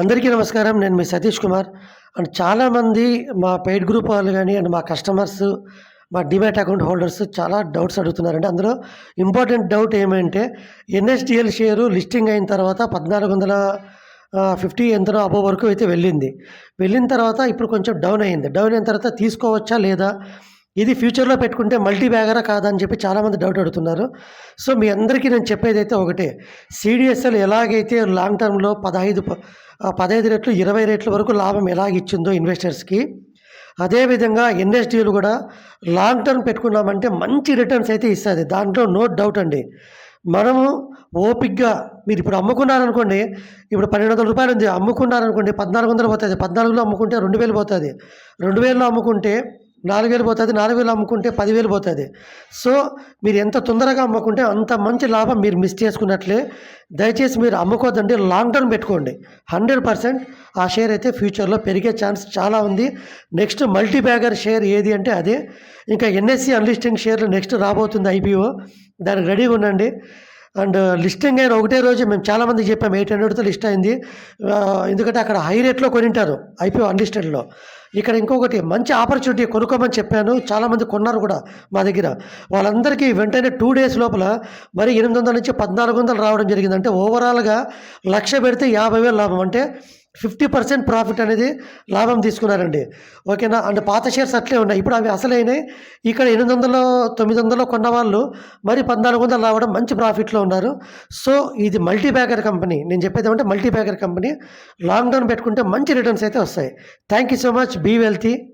అందరికీ నమస్కారం. నేను మీ సతీష్ కుమార్. అండ్ చాలామంది మా పెయిడ్ గ్రూప్ వాళ్ళు కానీ అండ్ మా కస్టమర్స్ మా డిమాట్ అకౌంట్ హోల్డర్స్ చాలా డౌట్స్ అడుగుతున్నారండి. అందులో ఇంపార్టెంట్ డౌట్ ఏమంటే ఎన్ఎస్డిఎల్ షేరు లిస్టింగ్ అయిన తర్వాత పద్నాలుగు వందల ఫిఫ్టీ ఎంతనో అబో వరకు అయితే వెళ్ళింది. వెళ్ళిన తర్వాత ఇప్పుడు కొంచెం డౌన్ అయింది డౌన్ అయిన తర్వాత తీసుకోవచ్చా లేదా ఇది ఫ్యూచర్లో పెట్టుకుంటే మల్టీ బ్యాగరా కాదని చెప్పి చాలామంది డౌట్ అడుగుతున్నారు. సో మీ అందరికీ నేను చెప్పేది అయితే ఒకటే. సిడిఎస్ఎల్ ఎలాగైతే లాంగ్ టర్మ్లో పదహైదు ప- పదహైదు రెట్లు ఇరవై రేట్ల వరకు లాభం ఎలాగ ఇచ్చిందో ఇన్వెస్టర్స్కి అదేవిధంగా ఎన్ఎస్డీలు కూడా లాంగ్ టర్మ్ పెట్టుకున్నామంటే మంచి రిటర్న్స్ అయితే ఇస్తుంది. దాంట్లో నో డౌట్ అండి. మనము ఓపిక్గా మీరు ఇప్పుడు అమ్ముకున్నారనుకోండి ఇప్పుడు పన్నెండు వందల రూపాయలు ఉంది అమ్ముకున్నారనుకోండి పద్నాలుగు వందలు పోతుంది. పద్నాలుగులో అమ్ముకుంటే రెండు వేలు పోతుంది. రెండు వేలలో అమ్ముకుంటే నాలుగు వేలు పోతుంది నాలుగు వేలు అమ్ముకుంటే పదివేలు పోతుంది. సో మీరు ఎంత తొందరగా అమ్ముకుంటే అంత మంచి లాభం మీరు మిస్ చేసుకున్నట్లే. దయచేసి మీరు అమ్ముకోదండి లాంగ్ టర్మ్ పెట్టుకోండి. హండ్రెడ్ పర్సెంట్ ఆ షేర్ అయితే ఫ్యూచర్లో పెరిగే ఛాన్స్ చాలా ఉంది. నెక్స్ట్ మల్టీ బ్యాగర్ షేర్ ఏది అంటే అదే. ఇంకా ఎన్ఎస్సి అన్లిస్టింగ్ షేర్లు నెక్స్ట్ రాబోతుంది ఐపీఓ. దానికి రెడీగా ఉండండి. అండ్ లిస్టింగ్ అయిన ఒకటే రోజు మేము చాలామందికి చెప్పాము ఎయిట్ హండ్రెడ్తో లిస్ట్ అయింది. ఎందుకంటే అక్కడ హై రేట్లో కొనింటారు ఐపీఓ అన్లిస్టెడ్లో ఇక్కడ ఇంకొకటి మంచి ఆపర్చునిటీ కొనుక్కోమని చెప్పాను. చాలామంది కొన్నారు కూడా మా దగ్గర. వాళ్ళందరికీ వెంటనే టూ డేస్ లోపల మరి ఎనిమిది వందల నుంచి పద్నాలుగు వందలు రావడం జరిగింది అంటే ఓవరాల్గా లక్ష పెడితే యాభై వేలు లాభం. అంటే ఫిఫ్టీ పర్సెంట్ ప్రాఫిట్ అనేది లాభం తీసుకున్నారండి. ఓకేనా? అండ్ పాత షేర్స్ అట్లే ఉన్నాయి. ఇప్పుడు అవి అసలైనవి ఇక్కడ ఎనిమిది వందలు తొమ్మిది వందలు కొన్న వాళ్ళు మరి పద్నాలుగు వందలు రావడం మంచి ప్రాఫిట్లో ఉన్నారు. సో ఇది మల్టీ బ్యాగర్ కంపెనీ. నేను చెప్పేది ఏమంటే multibagger company. Long term పెట్టుకుంటే మంచి రిటర్న్స్ అయితే వస్తాయి. Thank you so much. Be wealthy.